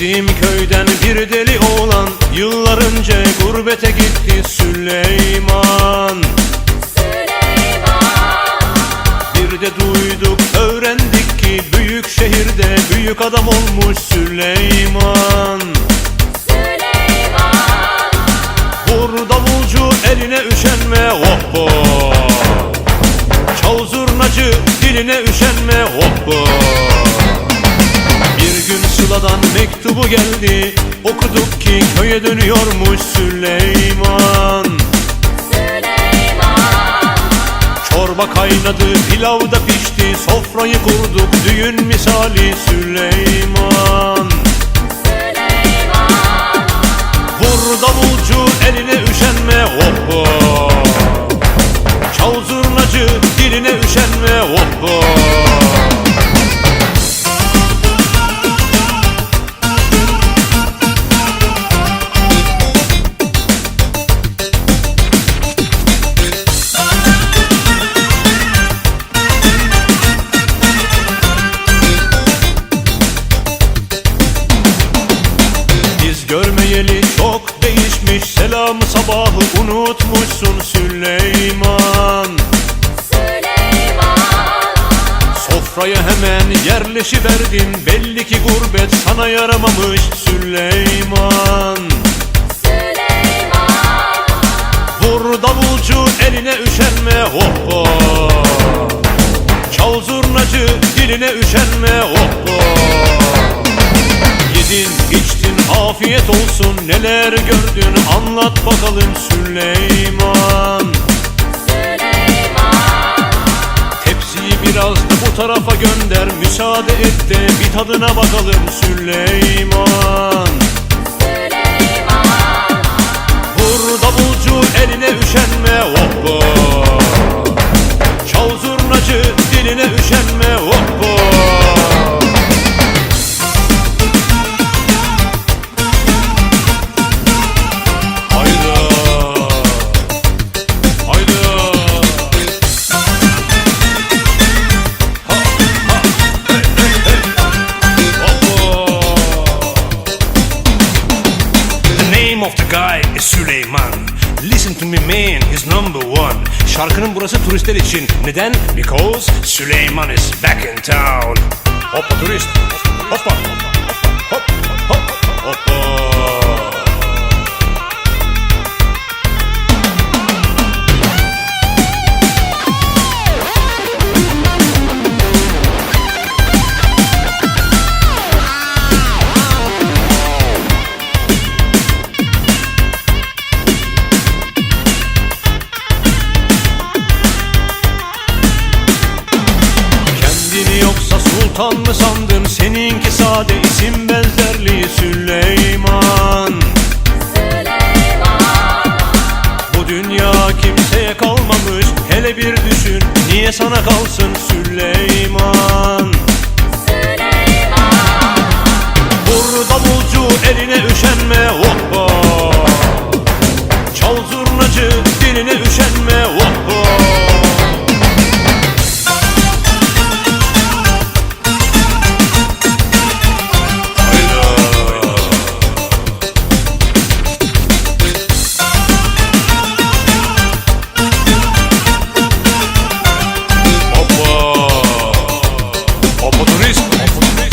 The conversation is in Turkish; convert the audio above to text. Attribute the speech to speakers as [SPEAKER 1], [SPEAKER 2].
[SPEAKER 1] Bizim köyden bir deli oğlan Yıllar önce gurbete gitti Süleyman. Bir de duyduk öğrendik ki Büyük şehirde büyük adam olmuş Süleyman. Vur davulcu eline üşenme hoppo Çal zurnacı diline üşenme hoppo Sıla'dan mektubu geldi. Okuduk ki köye dönüyormuş Süleyman. Çorba kaynadı pilav da pişti. Sofrayı kurduk düğün misali Süleyman sabahı unutmuşsun Süleyman. Sofraya hemen yerleşiverdin Belli ki gurbet sana yaramamış Süleyman. Vur davulcu eline üşenme hoppo Çal zurnacı diline üşenme hoppo Yedin içtin afiyet olsun. Neler gördün? Anlat bakalım Süleyman. Tepsiyi biraz da bu tarafa gönder. Müsaade et de bir tadına bakalım Süleyman. Vur davulcu eline üşenme hoppo Çal zurnacı diline üşenme hoppo is Süleyman. Listen to me man, he's number one. Şarkının burası turistler için. Neden? Because Süleyman is back in town. Hoppa turist Hoppa Hop hop Hoppa vatan mı sandım Seninki sade isim benzerliği Süleyman. Süleyman. Bu dünya kimseye kalmamış. Hele bir düşün niye sana kalsın Süleyman? Süleyman. Vur davulcu eline üşenme hoppa. Çal zurnacı diline üşenme hoppa life.